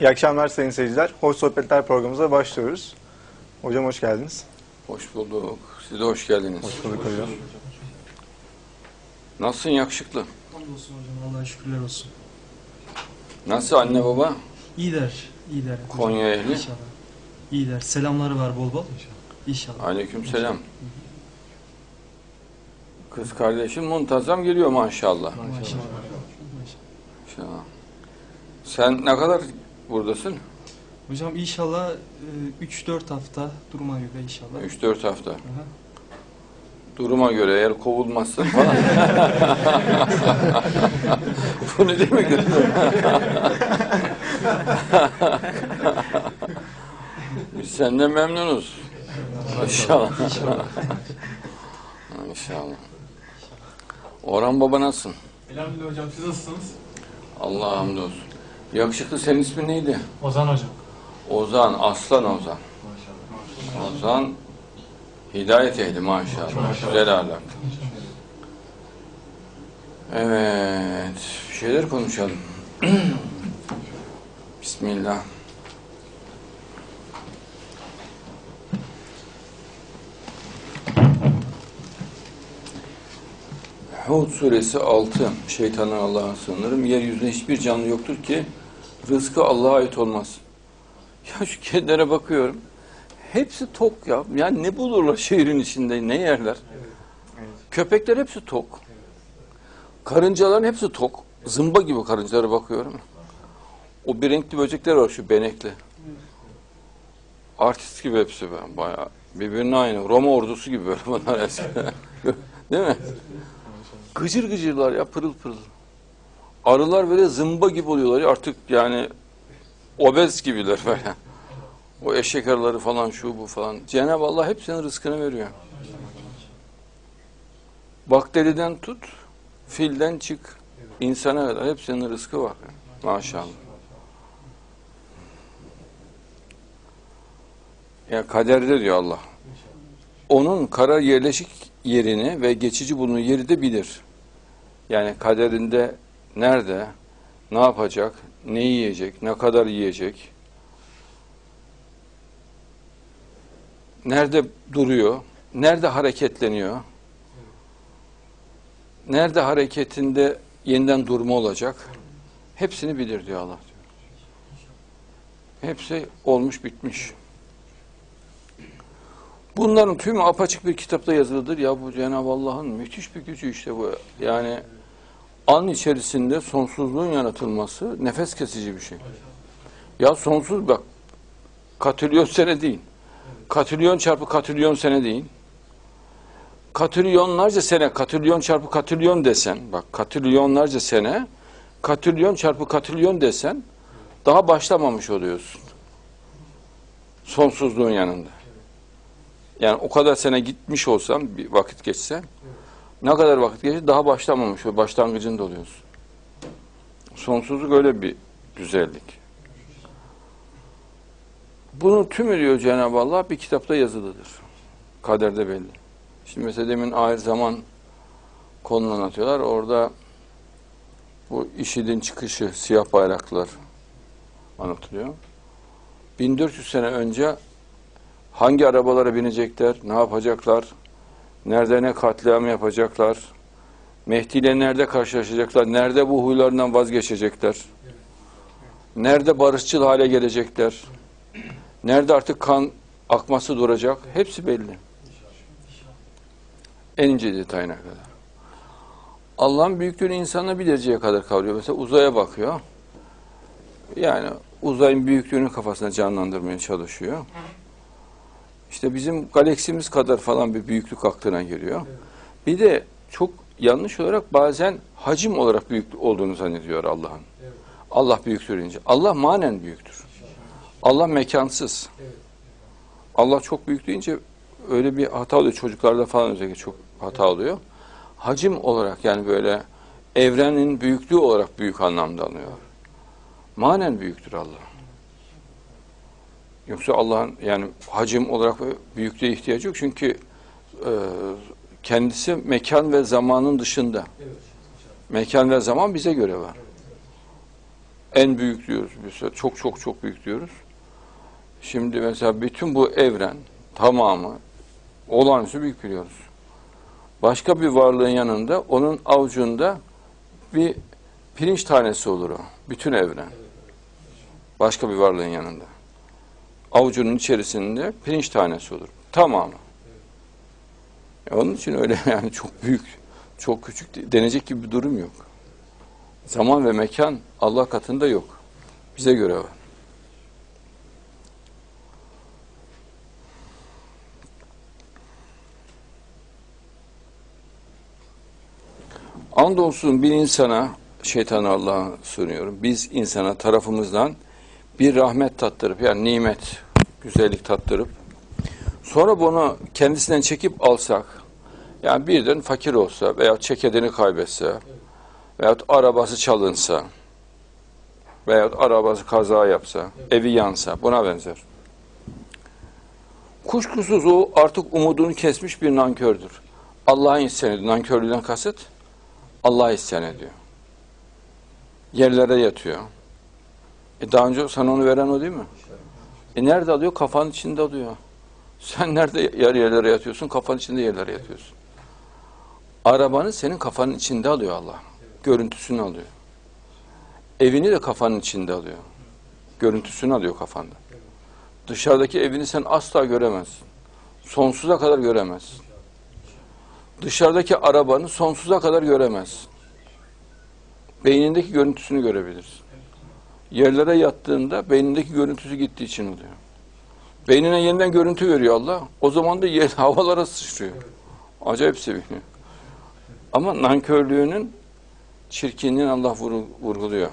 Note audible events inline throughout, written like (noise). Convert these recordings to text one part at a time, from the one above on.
İyi akşamlar sayın seyirciler. Hoş Sohbetler programımıza başlıyoruz. Hocam hoş geldiniz. Hoş bulduk. Siz de hoş geldiniz. Hoş bulduk hocam. Nasılsın yakışıklı? Hamdolsun hocam Allah'a şükürler olsun. Nasıl anne baba? İyiler, iyiler. hocam. Konya ehli. İnşallah. İyiler. Selamları var bol bol. İnşallah. Aleyküm selam. Kız kardeşin muntazam geliyor maşallah. Maşallah. Maşallah. İnşallah. Sen ne kadar buradasın? Hocam inşallah 3-4 hafta duruma göre inşallah. 3-4 hafta. Aha. Duruma göre eğer kovulmazsın falan. (laughs) Bu ne demek? (laughs) Biz senden memnunuz. İnşallah. İnşallah. Orhan baba nasılsın? Elhamdülillah hocam siz nasılsınız? Allah'a hamdolsun. Yakışıklı senin ismin neydi? Ozan hocam. Ozan, Aslan Ozan. Ozan hidayet ehli maşallah. Güzel ahlak. Evet, bir şeyler konuşalım. (clears throat) Bismillah. Hud suresi 6. Şeytandan Allah'a sığınırım. Yeryüzünde hiçbir canlı yoktur ki rızkı Allah'a ait olmaz. Ya şu kedilere bakıyorum. Hepsi tok ya. Yani ne bulurlar şehrin içinde, ne yerler? Köpekler hepsi tok. Karıncaların hepsi tok. Zımba gibi karıncalara bakıyorum. O bir renkli böcekler var şu benekli. Artist gibi hepsi ben bayağı. Birbirine aynı. Roma ordusu gibi böyle bunlar eskiden. (laughs) Değil mi? Gıcır gıcırlar ya pırıl pırıl. Arılar böyle zımba gibi oluyorlar ya artık yani obez gibiler böyle. O eşek arıları falan şu bu falan. Cenab-ı Allah hepsinin rızkını veriyor. Bakteriden tut, filden çık, insana kadar hepsinin rızkı var. Maşallah. Ya kaderde diyor Allah. Onun karar yerleşik yerini ve geçici bulunduğu yeri de bilir. Yani kaderinde nerede, ne yapacak, ne yiyecek, ne kadar yiyecek, nerede duruyor, nerede hareketleniyor, nerede hareketinde yeniden durma olacak, hepsini bilir diyor Allah. Hepsi olmuş bitmiş. Bunların tümü apaçık bir kitapta yazılıdır. Ya bu Cenab-ı Allah'ın müthiş bir gücü işte bu. Yani an içerisinde sonsuzluğun yaratılması nefes kesici bir şey. Ya sonsuz bak. Katrilyon sene değil. Katrilyon çarpı katrilyon sene değil. Katrilyonlarca sene, katrilyon çarpı katrilyon desen, bak katrilyonlarca sene, katrilyon çarpı katrilyon desen, daha başlamamış oluyorsun. Sonsuzluğun yanında. Yani o kadar sene gitmiş olsam, bir vakit geçse, ne kadar vakit geçse daha başlamamış başlangıcında oluyorsun. Sonsuzluk öyle bir güzellik. Bunun tümü diyor Cenab-ı Allah bir kitapta yazılıdır. Kaderde belli. Şimdi mesela demin ahir zaman konunu anlatıyorlar. Orada bu IŞİD'in çıkışı, siyah bayraklılar anlatılıyor. 1400 sene önce hangi arabalara binecekler, ne yapacaklar, nerede ne katliam yapacaklar, Mehdi ile nerede karşılaşacaklar, nerede bu huylarından vazgeçecekler, nerede barışçıl hale gelecekler, nerede artık kan akması duracak, hepsi belli. En ince detayına kadar. Allah'ın büyüklüğünü insana bir dereceye kadar kavruyor. Mesela uzaya bakıyor. Yani uzayın büyüklüğünü kafasına canlandırmaya çalışıyor. İşte bizim galaksimiz kadar falan bir büyüklük aklına geliyor. Bir de çok yanlış olarak bazen hacim olarak büyük olduğunu zannediyor Allah'ın. Allah büyüktür deyince. Allah manen büyüktür. Allah mekansız. Allah çok büyük deyince öyle bir hata oluyor. Çocuklarda falan özellikle çok hata oluyor. Hacim olarak yani böyle evrenin büyüklüğü olarak büyük anlamda alıyor. Manen büyüktür Allah. Yoksa Allah'ın yani hacim olarak büyüklüğe ihtiyacı yok. Çünkü e, kendisi mekan ve zamanın dışında. Mekan ve zaman bize göre var. En büyük diyoruz. Mesela çok çok çok büyük diyoruz. Şimdi mesela bütün bu evren tamamı olağanüstü büyük biliyoruz. Başka bir varlığın yanında onun avucunda bir pirinç tanesi olur o. Bütün evren. Başka bir varlığın yanında. Avucunun içerisinde pirinç tanesi olur. Tamamı. E Onun için öyle (laughs) yani çok büyük, çok küçük denecek gibi bir durum yok. Zaman ve mekan Allah katında yok. Bize göre var. Andolsun bir insana, şeytanı Allah'a sunuyorum. Biz insana tarafımızdan bir rahmet tattırıp yani nimet, güzellik tattırıp sonra bunu kendisinden çekip alsak yani birden fakir olsa veya çekedini kaybetse veyahut arabası çalınsa veyahut arabası kaza yapsa, evi yansa buna benzer. Kuşkusuz o artık umudunu kesmiş bir nankördür. Allah'a isyan ediyor. Nankörlüğünden kasıt Allah'a isyan ediyor. Yerlere yatıyor. E daha önce sana onu veren o değil mi? E nerede alıyor? Kafanın içinde alıyor. Sen nerede yer yerlere yatıyorsun? Kafanın içinde yerlere yatıyorsun. Arabanı senin kafanın içinde alıyor Allah. Görüntüsünü alıyor. Evini de kafanın içinde alıyor. Görüntüsünü alıyor kafanda. Dışarıdaki evini sen asla göremezsin. Sonsuza kadar göremezsin. Dışarıdaki arabanı sonsuza kadar göremezsin. Beynindeki görüntüsünü görebilirsin. Yerlere yattığında beynindeki görüntüsü gittiği için oluyor. Beynine yeniden görüntü veriyor Allah. O zaman da yer, (laughs) havalara sıçrıyor. Acayip seviniyor. Ama nankörlüğünün çirkinliğini Allah vurguluyor.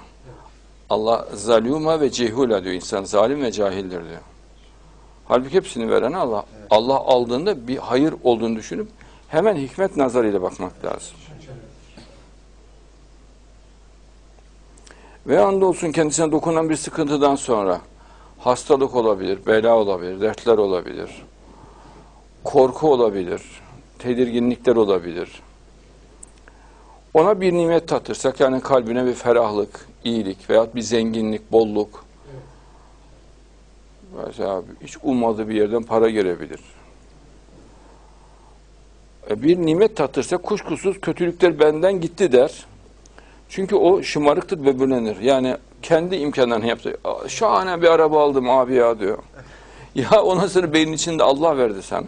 Allah zaluma ve cehula diyor insan. Zalim ve cahildir diyor. Halbuki hepsini veren Allah. Allah aldığında bir hayır olduğunu düşünüp hemen hikmet nazarıyla bakmak lazım. Ve andolsun kendisine dokunan bir sıkıntıdan sonra hastalık olabilir, bela olabilir, dertler olabilir, korku olabilir, tedirginlikler olabilir. Ona bir nimet tatırsak yani kalbine bir ferahlık, iyilik veyahut bir zenginlik, bolluk. Mesela hiç ummadığı bir yerden para gelebilir. E, Bir nimet tatırsa kuşkusuz kötülükler benden gitti der. Çünkü o şımarıktır, böbürlenir. Yani kendi imkanlarını yaptı. "Aa, Şahane bir araba aldım abi ya diyor. (laughs) Ya ona sonra beynin içinde Allah verdi sana.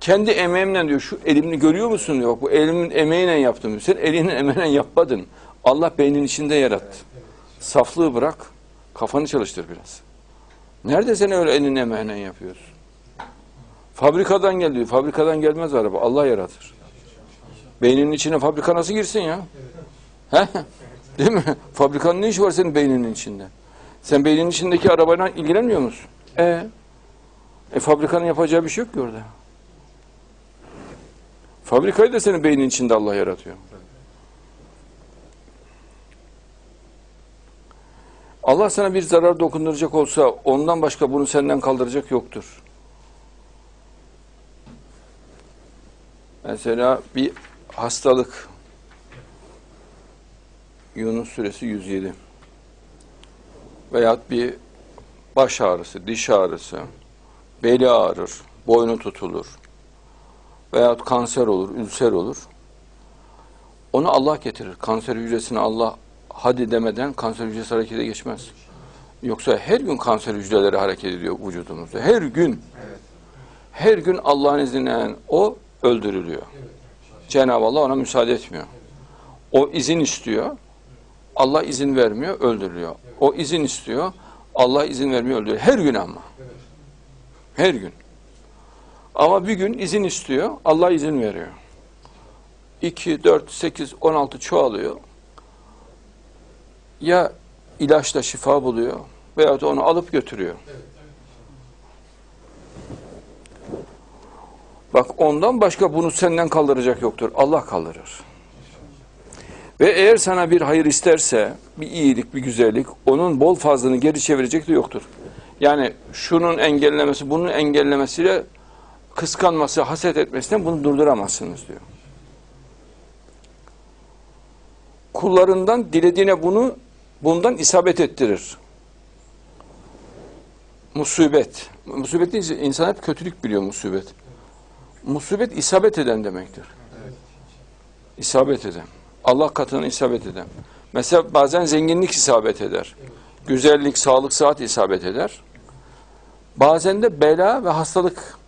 Kendi emeğimle diyor şu elimini görüyor musun diyor. Bu elimin emeğiyle yaptım diyor. Sen elinin emeğiyle yapmadın. Allah beynin içinde yarattı. Saflığı bırak. Kafanı çalıştır biraz. Nerede sen öyle elinin emeğiyle yapıyorsun? Fabrikadan geliyor. Fabrikadan gelmez araba. Allah yaratır. Beyninin içine fabrika nasıl girsin ya? He? (laughs) Değil mi? Fabrikanın ne işi var senin beyninin içinde? Sen beyninin içindeki arabayla ilgilenmiyor musun? E, e fabrikanın yapacağı bir şey yok ki orada. Fabrikayı da senin beynin içinde Allah yaratıyor. Allah sana bir zarar dokunduracak olsa ondan başka bunu senden kaldıracak yoktur. Mesela bir hastalık Yunus suresi 107 veyahut bir baş ağrısı, diş ağrısı, beli ağrır, boynu tutulur veyahut kanser olur, ülser olur. Onu Allah getirir. Kanser hücresini Allah hadi demeden kanser hücresi harekete geçmez. Yoksa her gün kanser hücreleri hareket ediyor vücudumuzda. Her gün. Her gün Allah'ın izniyle o öldürülüyor. Cenab-ı Allah ona müsaade etmiyor. O izin istiyor. Allah izin vermiyor, öldürülüyor. O izin istiyor. Allah izin vermiyor, öldürüyor. Her gün ama. Her gün. Ama bir gün izin istiyor, Allah izin veriyor. 2, 4, 8, 16 çoğalıyor. Ya ilaçla şifa buluyor veyahut onu alıp götürüyor. Bak ondan başka bunu senden kaldıracak yoktur. Allah kaldırır. Ve eğer sana bir hayır isterse, bir iyilik, bir güzellik, onun bol fazlını geri çevirecek de yoktur. Yani şunun engellemesi, bunun engellemesiyle kıskanması, haset etmesinden bunu durduramazsınız diyor. Kullarından dilediğine bunu bundan isabet ettirir. Musibet. Musibet deyince insan hep kötülük biliyor musibet. Musibet isabet eden demektir. İsabet eden. Allah katına isabet eden. Mesela bazen zenginlik isabet eder. Güzellik, sağlık, sıhhat isabet eder. Bazen de bela ve hastalık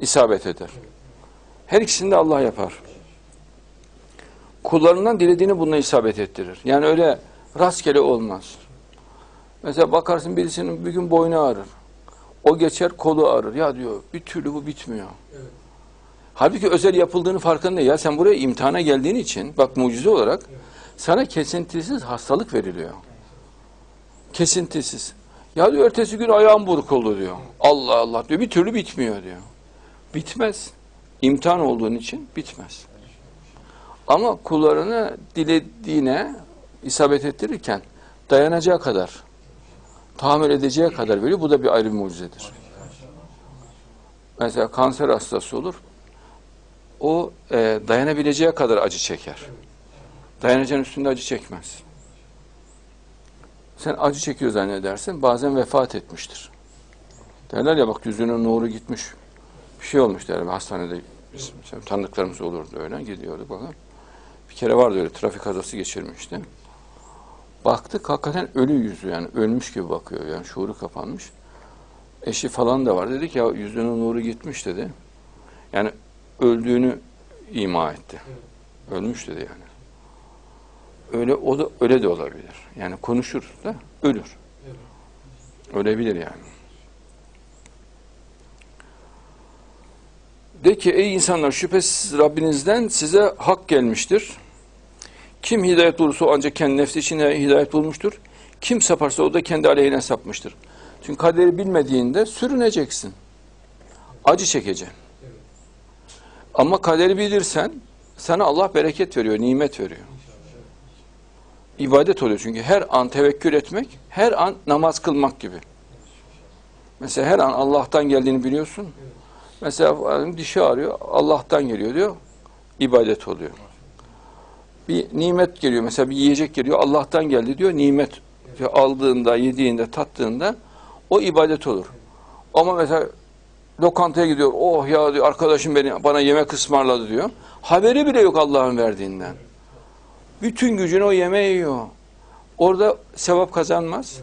isabet eder. Her ikisini de Allah yapar. Kullarından dilediğini bununla isabet ettirir. Yani öyle rastgele olmaz. Mesela bakarsın birisinin bir gün boynu ağrır. O geçer kolu ağrır. Ya diyor bir türlü bu bitmiyor. Halbuki özel yapıldığını farkında ya sen buraya imtihana geldiğin için bak mucize olarak sana kesintisiz hastalık veriliyor. Kesintisiz. Ya diyor ertesi gün ayağım buruk oldu diyor. Allah Allah diyor bir türlü bitmiyor diyor. Bitmez. İmtihan olduğun için bitmez. Ama kullarını dilediğine isabet ettirirken dayanacağı kadar, tahammül edeceği kadar veriyor. Bu da bir ayrı bir mucizedir. Mesela kanser hastası olur. O e, dayanabileceği kadar acı çeker. Dayanacağın üstünde acı çekmez. Sen acı çekiyor zannedersin. Bazen vefat etmiştir. Derler ya bak yüzünün nuru gitmiş. Bir şey olmuş derler. Hastanede biz, tanıdıklarımız olurdu öyle. Gidiyorduk bakın. Bir kere vardı öyle trafik kazası geçirmişti. Baktık hakikaten ölü yüzü yani ölmüş gibi bakıyor yani şuuru kapanmış. Eşi falan da var dedik ya yüzünün nuru gitmiş dedi. Yani öldüğünü ima etti. Ölmüş dedi yani. Öyle o da öyle de olabilir. Yani konuşur da ölür. Ölebilir yani. De ki ey insanlar şüphesiz Rabbinizden size hak gelmiştir. Kim hidayet bulursa ancak kendi nefsi için hidayet bulmuştur. Kim saparsa o da kendi aleyhine sapmıştır. Çünkü kaderi bilmediğinde sürüneceksin. Acı çekeceksin. Ama kaderi bilirsen sana Allah bereket veriyor, nimet veriyor. İbadet oluyor çünkü her an tevekkül etmek, her an namaz kılmak gibi. Mesela her an Allah'tan geldiğini biliyorsun. Mesela dişi ağrıyor, Allah'tan geliyor diyor, ibadet oluyor. Bir nimet geliyor, mesela bir yiyecek geliyor, Allah'tan geldi diyor, nimet aldığında, yediğinde, tattığında o ibadet olur. Ama mesela lokantaya gidiyor, oh ya diyor, arkadaşım beni bana yemek ısmarladı diyor. Haberi bile yok Allah'ın verdiğinden. Bütün gücünü o yemeğe yiyor. Orada sevap kazanmaz.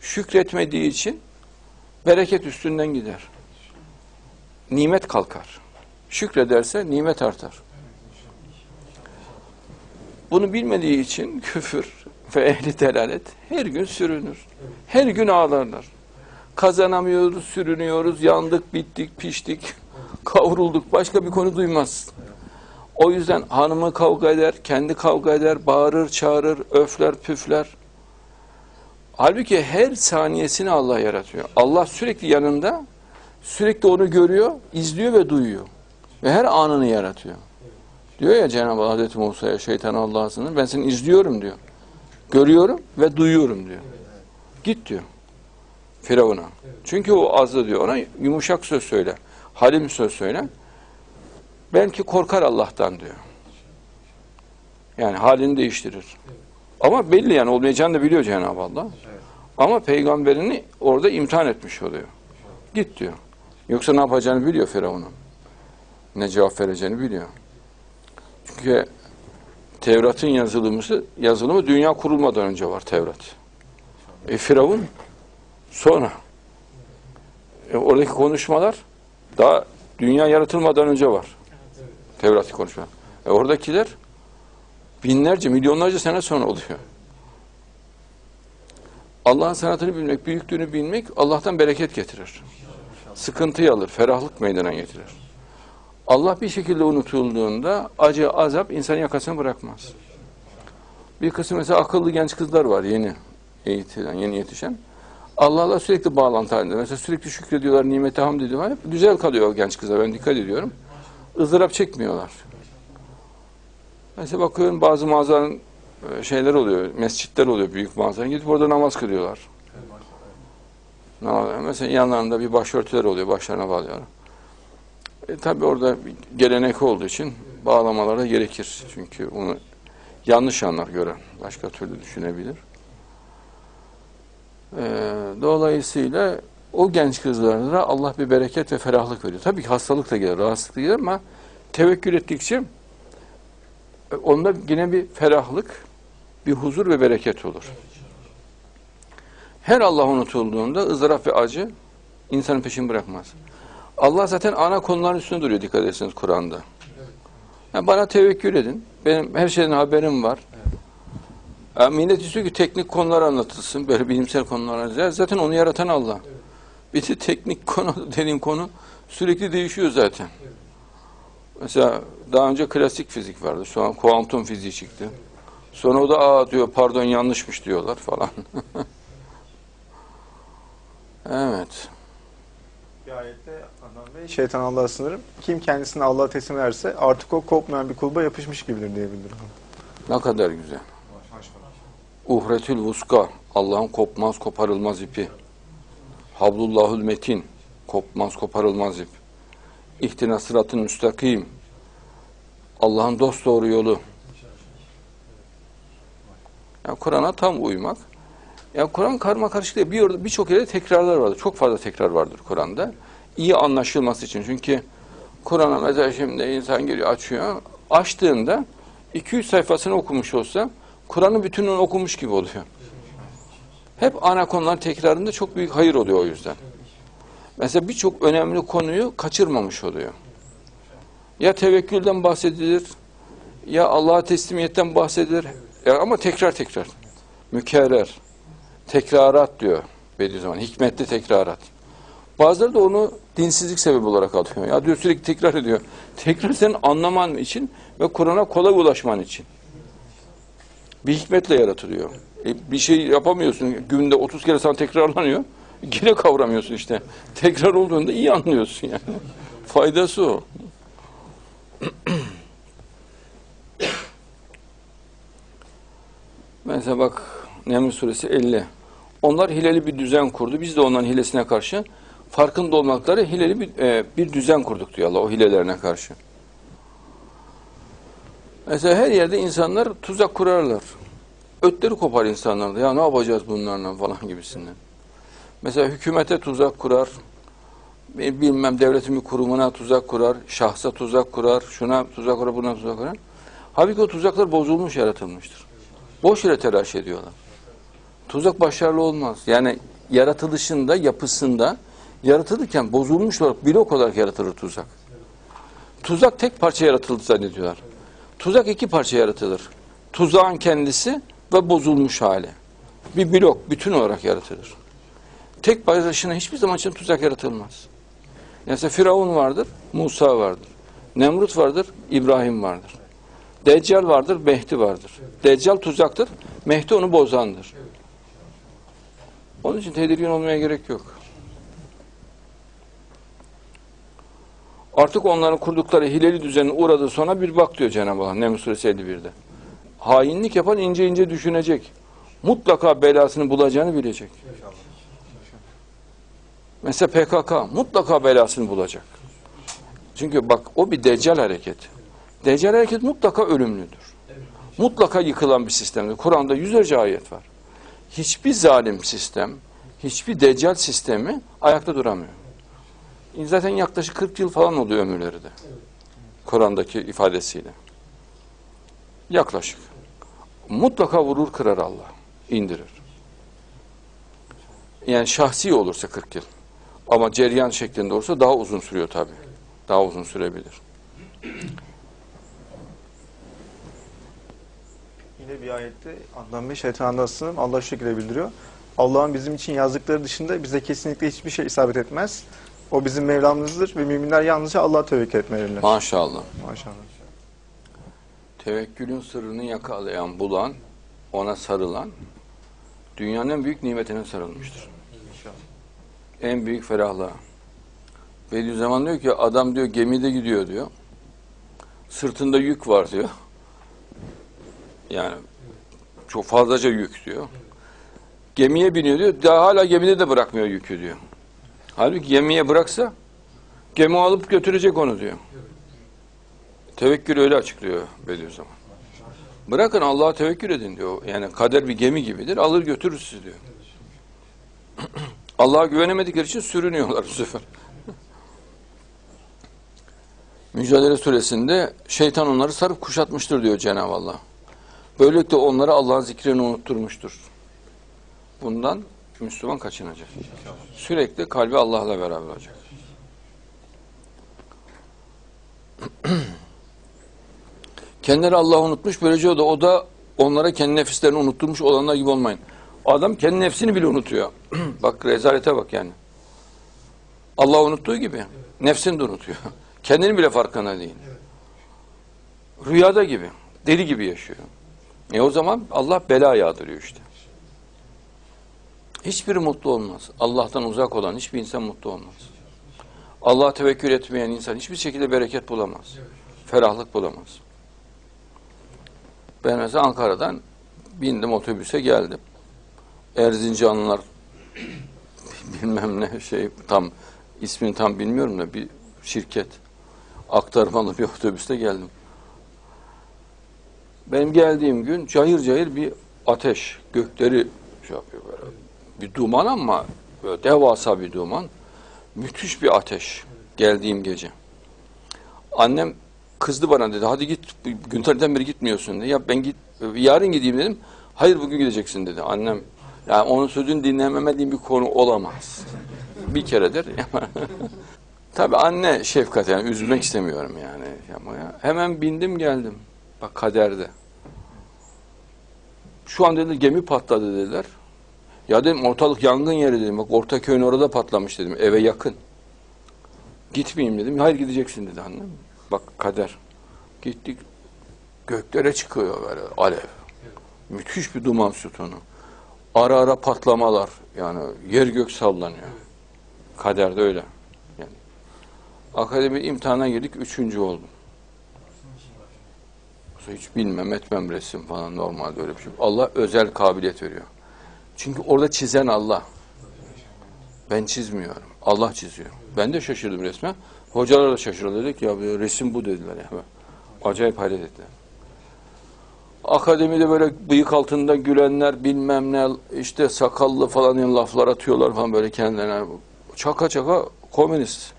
Şükretmediği için bereket üstünden gider. Nimet kalkar. Şükrederse nimet artar. Bunu bilmediği için küfür ve ehli delalet her gün sürünür. Her gün ağlarlar. Kazanamıyoruz, sürünüyoruz, yandık, bittik, piştik, (laughs) kavrulduk. Başka bir konu duymaz. O yüzden hanımı kavga eder, kendi kavga eder, bağırır, çağırır, öfler, püfler. Halbuki her saniyesini Allah yaratıyor. Allah sürekli yanında, sürekli onu görüyor, izliyor ve duyuyor. Ve her anını yaratıyor. Diyor ya Cenab-ı Hazreti Musa'ya şeytan Allah'a. Ben seni izliyorum diyor. Görüyorum ve duyuyorum diyor. Git diyor. Firavun'a. Çünkü o azdı diyor. Ona yumuşak söz söyle. Halim söz söyle. Belki korkar Allah'tan diyor. Yani halini değiştirir. Ama belli yani olmayacağını da biliyor Cenab-ı Allah. Ama peygamberini orada imtihan etmiş oluyor. Git diyor. Yoksa ne yapacağını biliyor Firavun'un. Ne cevap vereceğini biliyor. Çünkü Tevrat'ın yazılımı, yazılımı dünya kurulmadan önce var Tevrat. E Firavun sonra. E, oradaki konuşmalar daha dünya yaratılmadan önce var. Tevrat'ı konuşma. E oradakiler binlerce, milyonlarca sene sonra oluyor. Allah'ın sanatını bilmek, büyüklüğünü bilmek Allah'tan bereket getirir. Sıkıntıyı alır, ferahlık meydana getirir. Allah bir şekilde unutulduğunda acı, azap insanın yakasını bırakmaz. Bir kısım mesela akıllı genç kızlar var yeni eğitilen, yeni yetişen. Allah'la sürekli bağlantı halinde. Mesela sürekli şükrediyorlar, nimete hamd ediyorlar. Hep güzel kalıyor o genç kızlar. Ben dikkat ediyorum. ızdırap çekmiyorlar. Mesela bakıyorum bazı mağazanın e, şeyler oluyor, mescitler oluyor büyük mağazanın. Gidip orada namaz kılıyorlar. Mesela yanlarında bir başörtüler oluyor, başlarına bağlıyorlar. E, tabii orada gelenek olduğu için bağlamalara gerekir. Çünkü bunu yanlış anlar gören, başka türlü düşünebilir. E, dolayısıyla o genç kızlara Allah bir bereket ve ferahlık veriyor. Tabii ki hastalık da gelir, rahatsızlık da gelir ama tevekkül ettikçe e, onda yine bir ferahlık, bir huzur ve bereket olur. Her Allah unutulduğunda ızdırap ve acı insanın peşini bırakmaz. Allah zaten ana konuların üstünde duruyor dikkat ederseniz Kur'an'da. Yani bana tevekkül edin. Benim her şeyden haberim var. Millet istiyor ki teknik konular anlatılsın. Böyle bilimsel konular. Zaten onu yaratan Allah. Bir de teknik konu (laughs) dediğim konu sürekli değişiyor zaten. Mesela daha önce klasik fizik vardı. Şu an kuantum fiziği çıktı. Sonra o da aa diyor pardon yanlışmış diyorlar falan. (laughs) evet. Bir ayette Adnan Bey, şeytan Allah'a sınırım. Kim kendisini Allah'a teslim ederse artık o kopmayan bir kulba yapışmış gibidir diye bildiriyor. Ne kadar güzel. Uhretül vuska. Allah'ın kopmaz koparılmaz ipi. Hablullahül metin. Kopmaz koparılmaz ip. İhtina sıratın müstakim. Allah'ın dost doğru yolu. Yani Kur'an'a tam uymak. Yani Kur'an karma karışık değil. Bir birçok yerde tekrarlar vardır. Çok fazla tekrar vardır Kur'an'da. İyi anlaşılması için. Çünkü Kur'an'a mesela şimdi insan geliyor açıyor. Açtığında 200 sayfasını okumuş olsa Kur'an'ın bütününü okumuş gibi oluyor. Hep ana konular tekrarında çok büyük hayır oluyor o yüzden. Mesela birçok önemli konuyu kaçırmamış oluyor. Ya tevekkülden bahsedilir, ya Allah'a teslimiyetten bahsedilir. Ya ama tekrar tekrar. Mükerrer. Tekrarat diyor Bediüzzaman. Hikmetli tekrarat. Bazıları da onu dinsizlik sebebi olarak alıyor. Ya diyor sürekli tekrar ediyor. Tekrar senin anlaman için ve Kur'an'a kolay ulaşman için. Bir hikmetle yaratılıyor. E, bir şey yapamıyorsun. Günde 30 kere sana tekrarlanıyor. (laughs) Yine kavramıyorsun işte. Tekrar olduğunda iyi anlıyorsun yani. Faydası o. (clears throat) Mesela bak Neml suresi 50. Onlar hileli bir düzen kurdu. Biz de onların hilesine karşı farkında olmakları hileli bir, e, bir düzen kurduk diyor Allah o hilelerine karşı. Mesela her yerde insanlar tuzak kurarlar. Ötleri kopar insanlar. Ya ne yapacağız bunlarla falan gibisinden. Mesela hükümete tuzak kurar. e, Bilmem devletin bir kurumuna tuzak kurar. Şahsa tuzak kurar. Şuna tuzak kurar, buna tuzak kurar. Halbuki o tuzaklar bozulmuş, yaratılmıştır. Boş yere telaş ediyorlar. Tuzak başarılı olmaz. Yani yaratılışında, yapısında yaratılırken bozulmuş olarak blok olarak yaratılır tuzak. Tuzak tek parça yaratıldı zannediyorlar. Tuzak iki parça yaratılır. Tuzağın kendisi ve bozulmuş hali. Bir blok, bütün olarak yaratılır. Tek başına hiçbir zaman için tuzak yaratılmaz. Mesela Firavun vardır, Musa vardır. Nemrut vardır, İbrahim vardır. Deccal vardır, Mehdi vardır. Deccal tuzaktır, Mehdi onu bozandır. Onun için tedirgin olmaya gerek yok. Artık onların kurdukları hileli düzenin uğradığı sona bir bak diyor Cenab-ı Allah Neml Suresi 51'de. Hainlik yapan ince ince düşünecek. Mutlaka belasını bulacağını bilecek. Mesela PKK mutlaka belasını bulacak. Çünkü bak o bir deccal hareketi. Deccal hareket mutlaka ölümlüdür. Mutlaka yıkılan bir sistemdir. Kur'an'da yüzlerce ayet var. Hiçbir zalim sistem, hiçbir deccal sistemi ayakta duramıyor. Zaten yaklaşık 40 yıl falan oluyor ömürleri de. Kur'an'daki ifadesiyle. Yaklaşık. Mutlaka vurur kırar Allah. indirir. Yani şahsi olursa 40 yıl. Ama ceryan şeklinde olursa daha uzun sürüyor tabii. Daha uzun sürebilir. Yine bir ayette Adnan Bey şeytan Allah'a sınırım. Allah şu şekilde bildiriyor. Allah'ın bizim için yazdıkları dışında bize kesinlikle hiçbir şey isabet etmez. O bizim Mevlamızdır ve müminler yalnızca Allah'a tevekkül etmelidirler. Maşallah. Maşallah. Tevekkülün sırrını yakalayan, bulan, ona sarılan, dünyanın en büyük nimetine sarılmıştır. En büyük ferahlığa. Bediüzzaman diyor ki, adam diyor gemide gidiyor diyor. Sırtında yük var diyor. Yani çok fazlaca yük diyor. Gemiye biniyor diyor. Daha hala gemide de bırakmıyor yükü diyor. Halbuki gemiye bıraksa gemi alıp götürecek onu diyor. Tevekkül öyle açıklıyor Bediüzzaman. Bırakın Allah'a tevekkül edin diyor. Yani kader bir gemi gibidir. Alır götürür sizi diyor. (clears throat) Allah'a güvenemedikleri için sürünüyorlar bu sefer. (laughs) Mücadele suresinde şeytan onları sarıp kuşatmıştır diyor Cenab-ı Allah. Böylelikle onlara Allah'ın zikrini unutturmuştur. Bundan Müslüman kaçınacak. Sürekli kalbi Allah'la beraber olacak. (clears throat) Kendileri Allah'ı unutmuş. Böylece o da, o da onlara kendi nefislerini unutturmuş olanlar gibi olmayın. Adam kendi nefsini bile unutuyor. (clears throat) bak rezalete bak yani. Allah unuttuğu gibi nefsini de unutuyor. (laughs) Kendini bile farkında değil. Rüyada gibi, deli gibi yaşıyor. E o zaman Allah bela yağdırıyor işte. Hiçbiri mutlu olmaz. Allah'tan uzak olan hiçbir insan mutlu olmaz. Allah'a tevekkül etmeyen insan hiçbir şekilde bereket bulamaz. Ferahlık bulamaz. Ben mesela Ankara'dan bindim otobüse geldim. Erzincanlılar (laughs) bilmem ne şey tam ismini tam bilmiyorum da bir şirket aktarmalı bir otobüste geldim. Benim geldiğim gün cayır cayır bir ateş gökleri şey yapıyor böyle. Bir duman ama böyle devasa bir duman. Müthiş bir ateş geldiğim gece. Annem kızdı bana dedi. Hadi git gün tarihten beri gitmiyorsun dedi. Ya ben git yarın gideyim dedim. Hayır bugün gideceksin dedi. Annem yani onun sözünü dinlememediğim bir konu olamaz. Bir keredir. (laughs) Tabii anne şefkat yani üzülmek istemiyorum yani. Hemen bindim geldim. Bak kaderde. Şu an dedi gemi patladı dediler. Ya dedim ortalık yangın yeri dedim. Bak Ortaköy'ün orada patlamış dedim. Eve yakın. Gitmeyeyim dedim. Hayır gideceksin dedi annem. Bak kader. Gittik. Göklere çıkıyor böyle alev. Müthiş bir duman sütunu. Ara ara patlamalar. Yani yer gök sallanıyor. Kaderde öyle. Yani. Akademi imtihana girdik. Üçüncü oldum. Hiç bilmem etmem resim falan normalde öyle bir şey. Allah özel kabiliyet veriyor. Çünkü orada çizen Allah. Ben çizmiyorum. Allah çiziyor. Ben de şaşırdım resme. Hocalar da şaşırdı. Dedik ya resim bu dediler. Yani. Acayip hayret ettiler. Akademide böyle bıyık altında gülenler bilmem ne işte sakallı falan laflar atıyorlar falan böyle kendilerine. Çaka çaka komünist.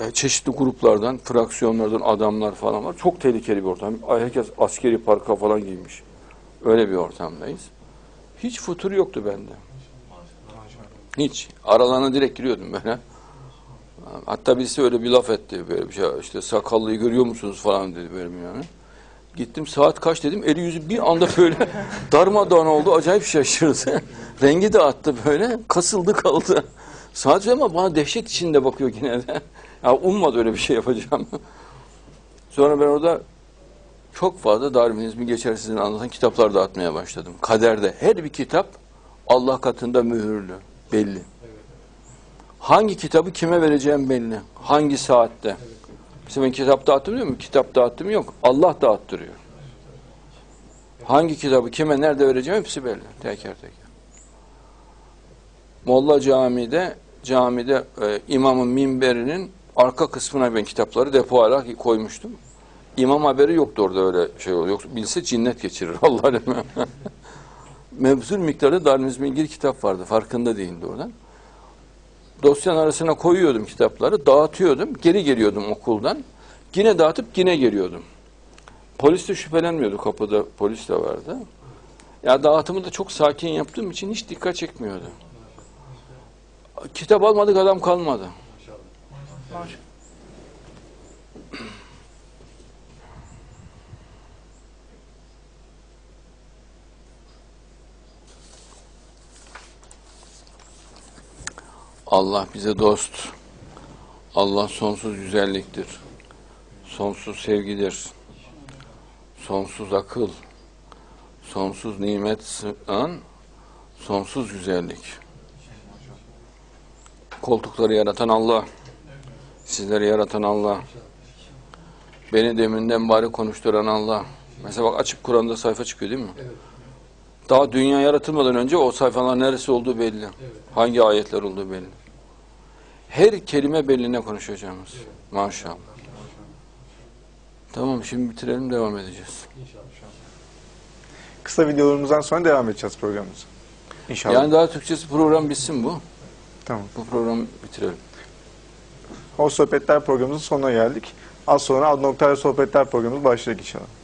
E, Çeşitli gruplardan, fraksiyonlardan adamlar falan var. Çok tehlikeli bir ortam. Herkes askeri parka falan giymiş. Öyle bir ortamdayız. Hiç futur yoktu bende. Hiç. Aralarına direkt giriyordum böyle. Hatta birisi öyle bir laf etti böyle bir şey. İşte sakallıyı görüyor musunuz falan dedi böyle yani. Gittim saat kaç dedim. Eli yüzü bir anda böyle (laughs) darmadağın oldu. Acayip şaşırdı. (laughs) Rengi de attı böyle. Kasıldı kaldı. Saat ama bana dehşet içinde bakıyor yine de. Ya ummadı öyle bir şey yapacağım. Sonra ben orada çok fazla Darwinizmi geçersizliğini anlatan kitaplar dağıtmaya başladım. Kaderde her bir kitap Allah katında mühürlü, belli. Hangi kitabı kime vereceğim belli. Hangi saatte. Mesela ben kitap dağıttım diyor mu? Kitap dağıttım yok. Allah dağıttırıyor. Hangi kitabı kime nerede vereceğim hepsi belli. Teker teker. Molla Camii'de camide e, imamın minberinin arka kısmına ben kitapları depo olarak koymuştum. İmam haberi yoktu orada öyle şey oluyor. Yoksa bilse cinnet geçirir (laughs) Allah aleme. Mevzul miktarda Darwinizm'e ilgili kitap vardı. Farkında değildi oradan. Dosyanın arasına koyuyordum kitapları, dağıtıyordum, geri geliyordum okuldan. Yine dağıtıp yine geliyordum. Polis de şüphelenmiyordu, kapıda polis de vardı. Ya dağıtımı da çok sakin yaptığım için hiç dikkat çekmiyordu. Kitap almadık adam kalmadı. Allah bize dost. Allah sonsuz güzelliktir. Sonsuz sevgidir. Sonsuz akıl. Sonsuz nimet sınan sonsuz güzellik. Koltukları yaratan Allah. Sizleri yaratan Allah. Beni deminden bari konuşturan Allah. Mesela bak açıp Kur'an'da sayfa çıkıyor değil mi? Daha dünya yaratılmadan önce o sayfalar neresi olduğu belli. Hangi ayetler olduğu belli. Her kelime belli ne konuşuyor hocamız. Maşallah. Tamam şimdi bitirelim devam edeceğiz. Kısa videolarımızdan sonra devam edeceğiz programımıza. İnşallah. Yani daha Türkçesi program bitsin bu. Tamam. Bu programı bitirelim. O sohbetler programımızın sonuna geldik. Az sonra Ad Noktayla Sohbetler programımız başlayacak inşallah.